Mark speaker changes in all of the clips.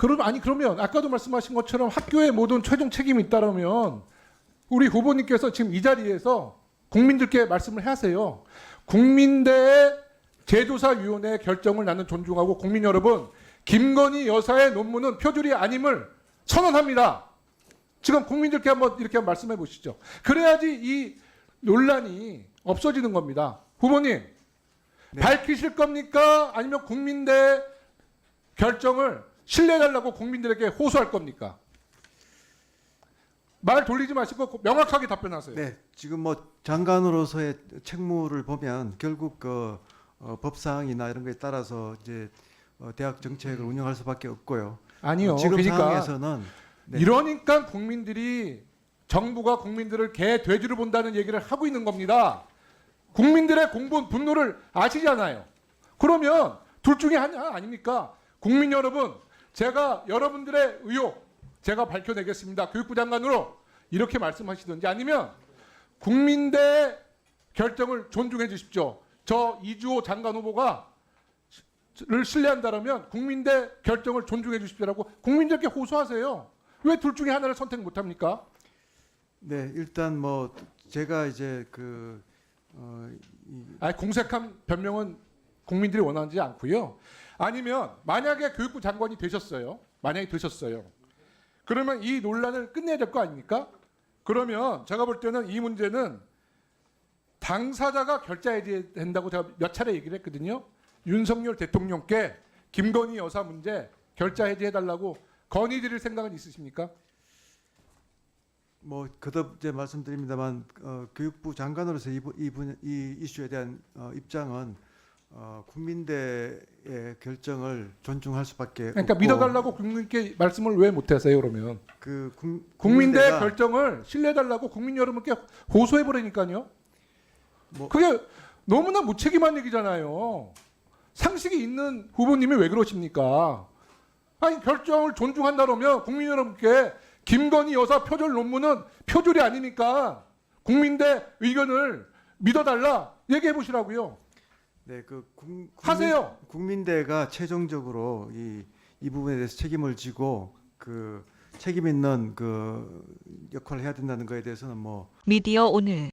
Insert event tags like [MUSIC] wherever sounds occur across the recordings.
Speaker 1: 그럼 아니 그러면 아까도 말씀하신 것처럼 학교의 모든 최종 책임이 있다면 우리 후보님께서 지금 이 자리에서 국민들께 말씀을 하세요. 국민대의 제조사위원회 결정을 나는 존중하고 국민 여러분 김건희 여사의 논문은 표절이 아님을 선언합니다. 지금 국민들께 한번 이렇게 한번 말씀해 보시죠. 그래야지 이 논란이 없어지는 겁니다. 후보님
Speaker 2: 네.
Speaker 1: 밝히실 겁니까? 아니면 국민대 결정을 신뢰해달라고 국민들에게 호소할 겁니까? 말 돌리지 마시고 명확하게 답변하세요.
Speaker 2: 네, 지금 뭐 장관으로서의 책무를 보면 결국 그 어, 법상이나 이런 거에 따라서 이제 어, 대학 정책을 운영할 수밖에 없고요.
Speaker 1: 아니요.
Speaker 2: 지금
Speaker 1: 그러니까
Speaker 2: 상황에서는 네.
Speaker 1: 이러니까 국민들이 정부가 국민들을 개 돼지로 본다는 얘기를 하고 있는 겁니다. 국민들의 공분 분노를 아시잖아요. 그러면 둘 중에 하나 아닙니까? 국민 여러분, 제가 여러분들의 의혹 제가 밝혀내겠습니다. 교육부 장관으로 이렇게 말씀하시든지 아니면 국민대 결정을 존중해 주십시오. 저 이주호 장관 후보가 를 신뢰한다면 국민대 결정을 존중해 주십시오라고 국민들께 호소하세요. 왜 둘 중에 하나를 선택 못 합니까?
Speaker 2: 네, 일단 뭐 제가 이제 그 어, 이,
Speaker 1: 아니 공색한 변명은 국민들이 원하지 않고요. 아니면 만약에 교육부 장관이 되셨어요. 만약에 되셨어요. 그러면 이 논란을 끝내야 될 거 아닙니까? 그러면 제가 볼 때는 이 문제는 당사자가 결자해야 된다고 제가 몇 차례 얘기를 했거든요. 윤석열 대통령께 김건희 여사 문제 결자 해제해달라고 건의드릴 생각은 있으십니까?
Speaker 2: 뭐 거듭 이제 말씀드립니다만 어, 교육부 장관으로서 이, 부- 이, 분, 이 이슈에 대한 어, 입장은 어, 국민대의 결정을 존중할 수밖에
Speaker 1: 그러니까
Speaker 2: 없고
Speaker 1: 믿어달라고 국민께 말씀을 왜 못하세요 그러면?
Speaker 2: 그 국,
Speaker 1: 국민대
Speaker 2: 국민대가
Speaker 1: 결정을 신뢰해달라고 국민 여러분께 호소해버리니까요.
Speaker 2: 뭐-
Speaker 1: 그게 너무나 무책임한 얘기잖아요. 상식이 있는 후보님이 왜 그러십니까? 아니 결정을 존중한다 그러면 국민 여러분께 김건희 여사 표절 논문은 표절이 아니니까 국민대 의견을 믿어달라 얘기해 보시라고요.
Speaker 2: 네, 그 국, 국민,
Speaker 1: 하세요.
Speaker 2: 국민대가 최종적으로 이, 이 부분에 대해서 책임을 지고 그 책임 있는 그 역할을 해야 된다는 거에 대해서는 뭐
Speaker 3: 미디어 오늘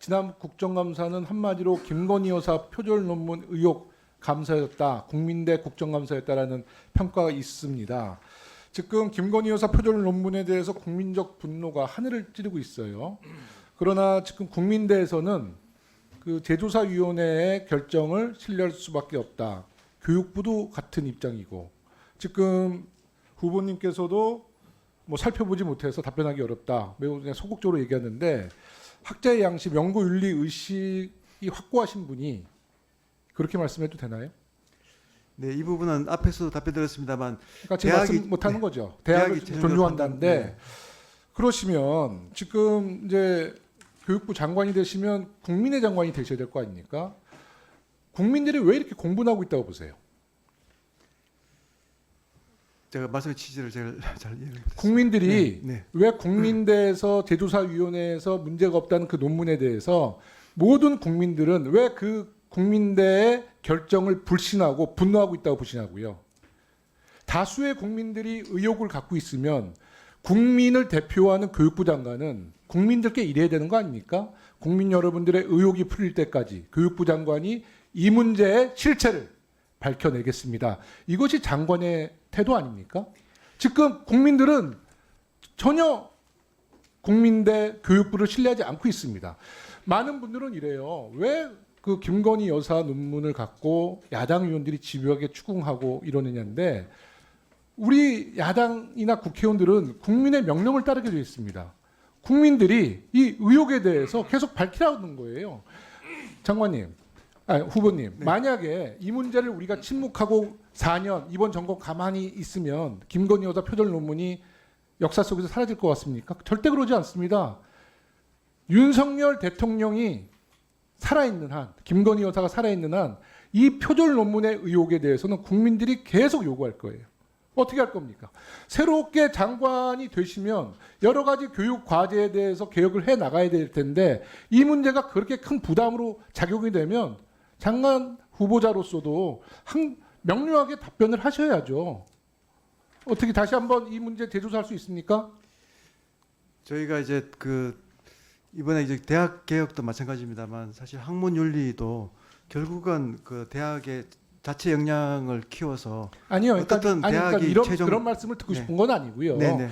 Speaker 1: 지난 국정감사는 한마디로 김건희 여사 표절 논문 의혹 감사였다. 국민대 국정감사였다라는 평가가 있습니다. 지금 김건희 여사 표절 논문에 대해서 국민적 분노가 하늘을 찌르고 있어요. 그러나 지금 국민대에서는 그 제조사위원회의 결정을 신뢰할 수밖에 없다. 교육부도 같은 입장이고 지금 후보님께서도 뭐 살펴보지 못해서 답변하기 어렵다. 매우 그냥 소극적으로 얘기하는데 학자의 양심, 연구 윤리 의식이 확고하신 분이 그렇게 말씀해도 되나요?
Speaker 2: 네, 이 부분은 앞에서도 답변드렸습니다만
Speaker 1: 그러니까
Speaker 2: 대학이-
Speaker 1: 말씀 못 하는
Speaker 2: 네.
Speaker 1: 거죠. 대학을 존중한다는데
Speaker 2: 네.
Speaker 1: 그러시면 지금 이제 교육부 장관이 되시면 국민의 장관이 되셔야 될 거 아닙니까? 국민들이 왜 이렇게 공분하고 있다고 보세요?
Speaker 2: 제가 말씀의 취지를 제일 [LAUGHS] 잘 이해를 못했습니다.
Speaker 1: 국민들이
Speaker 2: 네, 네.
Speaker 1: 왜 국민대에서 [CLEARS THROAT] 제조사위원회에서 문제가 없다는 그 논문에 대해서 모든 국민들은 왜 그 국민대의 결정을 불신하고 분노하고 있다고 보시냐고요. 다수의 국민들이 의혹을 갖고 있으면 국민을 대표하는 교육부 장관은 국민들께 이래야 되는 거 아닙니까? 국민 여러분들의 의혹이 풀릴 때까지 교육부 장관이 이 문제의 실체를 밝혀내겠습니다. 이것이 장관의 태도 아닙니까? 지금 국민들은 전혀 국민대 교육부를 신뢰하지 않고 있습니다. 많은 분들은 이래요. 왜 그 김건희 여사 논문을 갖고 야당 의원들이 집요하게 추궁하고 이러느냐인데 우리 야당이나 국회의원들은 국민의 명령을 따르게 되어 있습니다. 국민들이 이 의혹에 대해서 계속 밝히라는 거예요. 장관님, 아니, 후보님,
Speaker 2: 네.
Speaker 1: 만약에 이 문제를 우리가 침묵하고 4년 이번 정권 가만히 있으면 김건희 여사 표절 논문이 역사 속에서 사라질 것 같습니까? 절대 그러지 않습니다. 윤석열 대통령이 살아있는 한, 김건희 여사가 살아있는 한, 이 표절 논문의 의혹에 대해서는 국민들이 계속 요구할 거예요. 어떻게 할 겁니까? 새롭게 장관이 되시면 여러 가지 교육 과제에 대해서 개혁을 해 나가야 될 텐데 이 문제가 그렇게 큰 부담으로 작용이 되면 장관 후보자로서도 한 명료하게 답변을 하셔야죠. 어떻게 다시 한번 이 문제 재조사할 수 있습니까?
Speaker 2: 저희가 이제 그 이번에 이제 대학 개혁도 마찬가지입니다만 사실 학문 윤리도 결국은 그 대학의 자체 역량을 키워서
Speaker 1: 아니요. 그러니까,
Speaker 2: 어떻든
Speaker 1: 아니, 그러니까
Speaker 2: 대학이
Speaker 1: 이런
Speaker 2: 최종-
Speaker 1: 그런 말씀을 듣고
Speaker 2: 네.
Speaker 1: 싶은 건 아니고요.
Speaker 2: 네네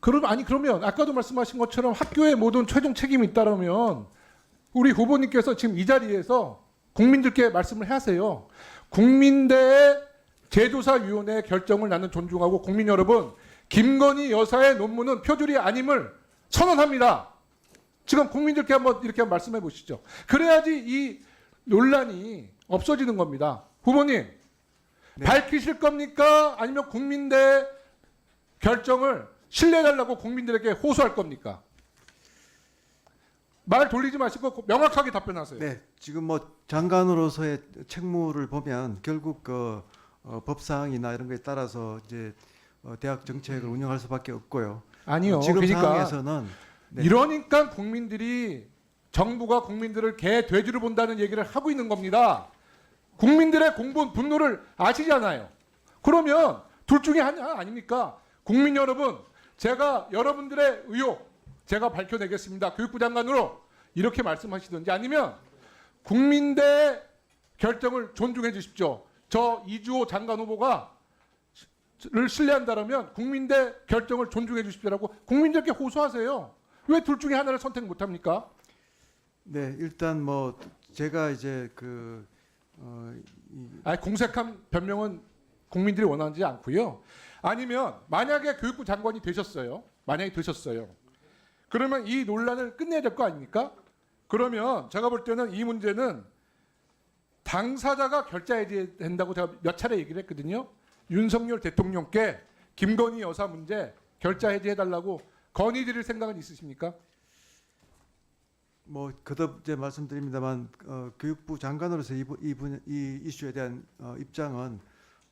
Speaker 1: 그럼 아니 그러면 아까도 말씀하신 것처럼 학교의 모든 최종 책임이 있다면 우리 후보님께서 지금 이 자리에서 국민들께 말씀을 하세요. 국민대의 제조사위원회 결정을 나는 존중하고 국민 여러분 김건희 여사의 논문은 표절이 아님을 선언합니다. 지금 국민들께 한번 이렇게 말씀해 보시죠. 그래야지 이 논란이 없어지는 겁니다. 후보님
Speaker 2: 네.
Speaker 1: 밝히실 겁니까? 아니면 국민대 결정을 신뢰해달라고 국민들에게 호소할 겁니까? 말 돌리지 마시고 명확하게 답변하세요.
Speaker 2: 네 지금 뭐 장관으로서의 책무를 보면 결국 그 어, 법사항이나 이런 거에 따라서 이제 어, 대학 정책을 운영할 수밖에 없고요.
Speaker 1: 아니요.
Speaker 2: 지금
Speaker 1: 그러니까
Speaker 2: 상황에서는 네.
Speaker 1: 이러니까 국민들이 정부가 국민들을 개 돼지로 본다는 얘기를 하고 있는 겁니다. 국민들의 공분 분노를 아시잖아요. 그러면 둘 중에 하나 아닙니까? 국민 여러분, 제가 여러분들의 의혹 제가 밝혀내겠습니다. 교육부 장관으로 이렇게 말씀하시든지 아니면 국민대 결정을 존중해 주십시오. 저 이주호 장관 후보가 를 신뢰한다면 국민대 결정을 존중해 주십시오라고 국민들께 호소하세요. 왜 둘 중에 하나를 선택 못 합니까?
Speaker 2: 네 일단 뭐 제가 이제 그 어, 이,
Speaker 1: 아니, 공색한 변명은 국민들이 원하지 않고요. 아니면 만약에 교육부 장관이 되셨어요. 만약에 되셨어요. 그러면 이 논란을 끝내야 될 거 아닙니까? 그러면 제가 볼 때는 이 문제는 당사자가 결자해야 된다고 제가 몇 차례 얘기를 했거든요. 윤석열 대통령께 김건희 여사 문제 결자 해제해달라고 건의드릴 생각은 있으십니까?
Speaker 2: 뭐 거듭 이제 말씀드립니다만 어, 교육부 장관으로서 이, 부- 이, 분- 이 이슈에 대한 어, 입장은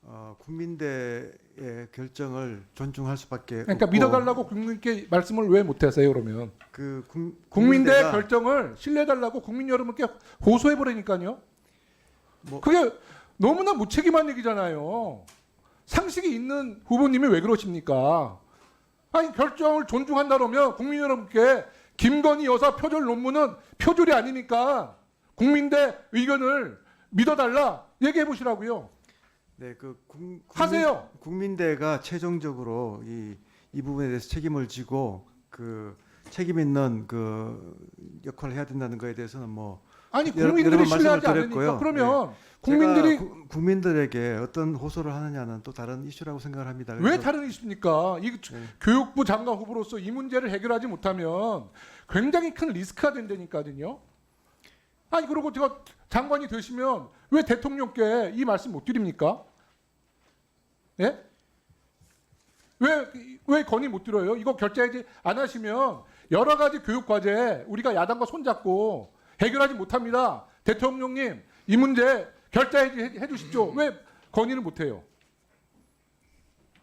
Speaker 2: 어, 국민대의 결정을 존중할 수밖에
Speaker 1: 그러니까
Speaker 2: 없고
Speaker 1: 믿어달라고 국민께 말씀을 왜 못하세요 그러면?
Speaker 2: 그 국,
Speaker 1: 국민대
Speaker 2: 국민대가
Speaker 1: 결정을 신뢰달라고 국민 여러분께 호소해 버리니까요.
Speaker 2: 뭐-
Speaker 1: 그게 너무나 무책임한 얘기잖아요. 상식이 있는 후보님이 왜 그러십니까? 아니 결정을 존중한다면 국민 여러분께 김건희 여사 표절 논문은 표절이 아니니까 국민대 의견을 믿어달라 얘기해 보시라고요.
Speaker 2: 네, 그 국,
Speaker 1: 하세요.
Speaker 2: 국민대가 최종적으로 이, 이 부분에 대해서 책임을 지고 그 책임 있는 그 역할을 해야 된다는 거에 대해서는 뭐
Speaker 1: 아니 국민들이 신뢰하지 않으니까. 그러면 국민들이
Speaker 2: 제가 구- 국민들에게 어떤 호소를 하느냐는 또 다른 이슈라고 생각을 합니다.
Speaker 1: 왜 다른 이슈입니까? 이
Speaker 2: 네.
Speaker 1: 교육부 장관 후보로서 이 문제를 해결하지 못하면 굉장히 큰 리스크가 된다니까요. 아니 그리고 제가 장관이 되시면 왜 대통령께 이 말씀 못 드립니까? 예? 왜, 왜 건의 못 들어요? 이거 결제하지 안 하시면 여러 가지 교육 과제 우리가 야당과 손잡고 해결하지 못합니다. 대통령님 이 문제 결제해 해 주십시오. 왜 건의를 못 해요?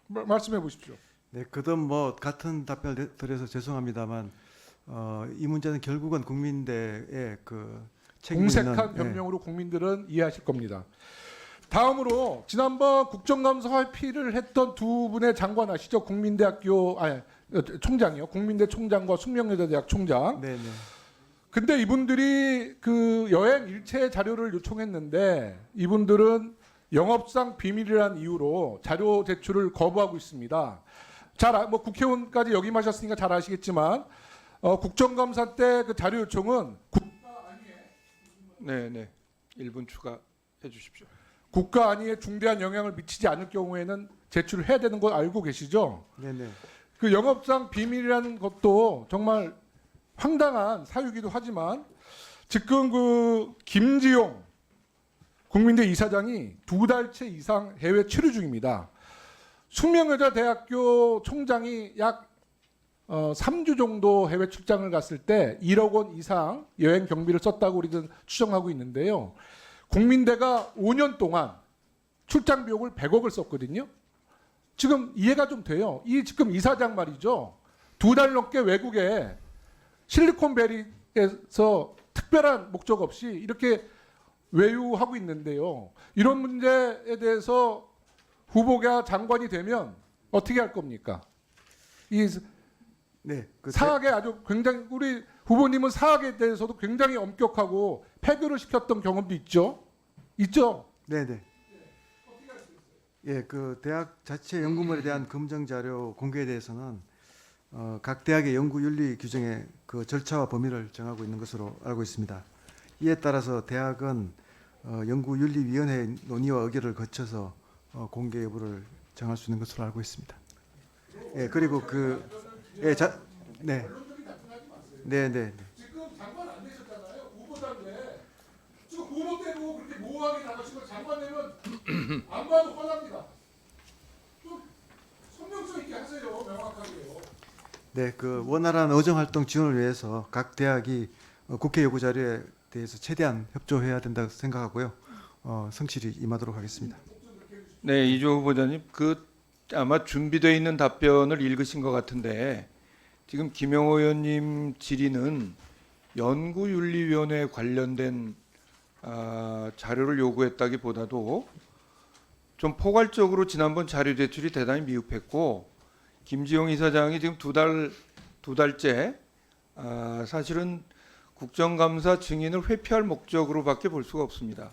Speaker 1: 말- 말씀해 보십시오.
Speaker 2: 네, 그든 뭐 같은 답변을 드- 드려서 죄송합니다만 어, 이 문제는 결국은 국민대의 그
Speaker 1: 공색한
Speaker 2: 예,
Speaker 1: 변명으로 국민들은 이해하실 겁니다. 다음으로 지난번 국정감사 회피를 했던 두 분의 장관 아시죠? 국민대학교 아 총장이요. 국민대 총장과 숙명여자대학 총장.
Speaker 2: 네, 네.
Speaker 1: 근데 이분들이 그 여행 일체 자료를 요청했는데 이분들은 영업상 비밀이라는 이유로 자료 제출을 거부하고 있습니다. 잘 뭐 국회의원까지 역임하셨으니까 잘 아시겠지만 어, 국정감사 때 그 자료 요청은 국-
Speaker 3: 네, 네. 1분 추가해 주십시오.
Speaker 1: 국가 안위에 중대한 영향을 미치지 않을 경우에는 제출을 해야 되는 거 알고 계시죠?
Speaker 2: 네, 네.
Speaker 1: 그 영업상 비밀이라는 것도 정말 황당한 사유이기도 하지만 지금 그 김지용 국민대 이사장이 두 달째 이상 해외 체류 중입니다. 숙명여자대학교 총장이 약 어, 3주 정도 해외 출장을 갔을 때 1억 원 이상 여행 경비를 썼다고 우리는 추정하고 있는데요. 국민대가 5년 동안 출장 비용을 100억을 썼거든요. 지금 이해가 좀 돼요. 이 지금 이사장 말이죠. 두 달 넘게 외국에 실리콘밸리에서 특별한 목적 없이 이렇게 외유하고 있는데요. 이런 문제에 대해서 후보가 장관이 되면 어떻게 할 겁니까? 이
Speaker 2: 네, 그
Speaker 1: 사학에 아주 굉장히 우리 후보님은 사학에 대해서도 굉장히 엄격하고 폐교를 시켰던 경험도 있죠. 있죠.
Speaker 2: 네, 네. 예, 그 대학 자체 연구물에 대한 검증 자료 공개에 대해서는 어, 각 대학의 연구 윤리 규정에 그 절차와 범위를 정하고 있는 것으로 알고 있습니다. 이에 따라서 대학은 어, 연구 윤리 위원회 논의와 의결을 거쳐서 어, 공개 여부를 정할 수 있는 것으로 알고 있습니다. 예, 그리고 그 예, 자, 네, 네, 네, 네.
Speaker 1: 후보 때도 그렇게 모호하게 나가시고 장관 되면 안 봐도 뻔합니다. 좀 선명성 있게 하세요. 명확하게요.
Speaker 2: 네, 그 원활한 의정 활동 지원을 위해서 각 대학이 어, 국회 요구 자료에 대해서 최대한 협조해야 된다고 생각하고요. 어, 성실히 임하도록 하겠습니다.
Speaker 3: 네, 이조 후보자님, 그 아마 준비되어 있는 답변을 읽으신 것 같은데 지금 김영호 의원님 질의는 연구윤리위원회 관련된 아, 자료를 요구했다기보다도 좀 포괄적으로 지난번 자료 제출이 대단히 미흡했고 김지용 이사장이 지금 두 달 두 달째 아, 사실은 국정감사 증인을 회피할 목적으로밖에 볼 수가 없습니다.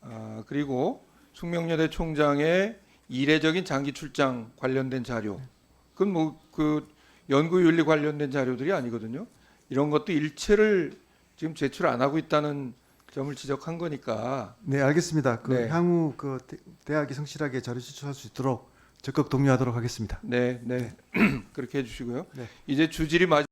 Speaker 3: 아, 그리고 숙명여대 총장의 이례적인 장기 출장 관련된 자료. 그건 뭐 그 연구윤리 관련된 자료들이 아니거든요. 이런 것도 일체를 지금 제출 안 하고 있다는 점을 지적한 거니까.
Speaker 2: 네, 알겠습니다. 그
Speaker 3: 네.
Speaker 2: 향후 그 대- 대학이 성실하게 자료 제출할 수 있도록 적극 독려하도록 하겠습니다.
Speaker 3: 네, 네. [CLEARS THROAT] 그렇게 해 주시고요.
Speaker 2: 네.
Speaker 3: 이제 주질이 마지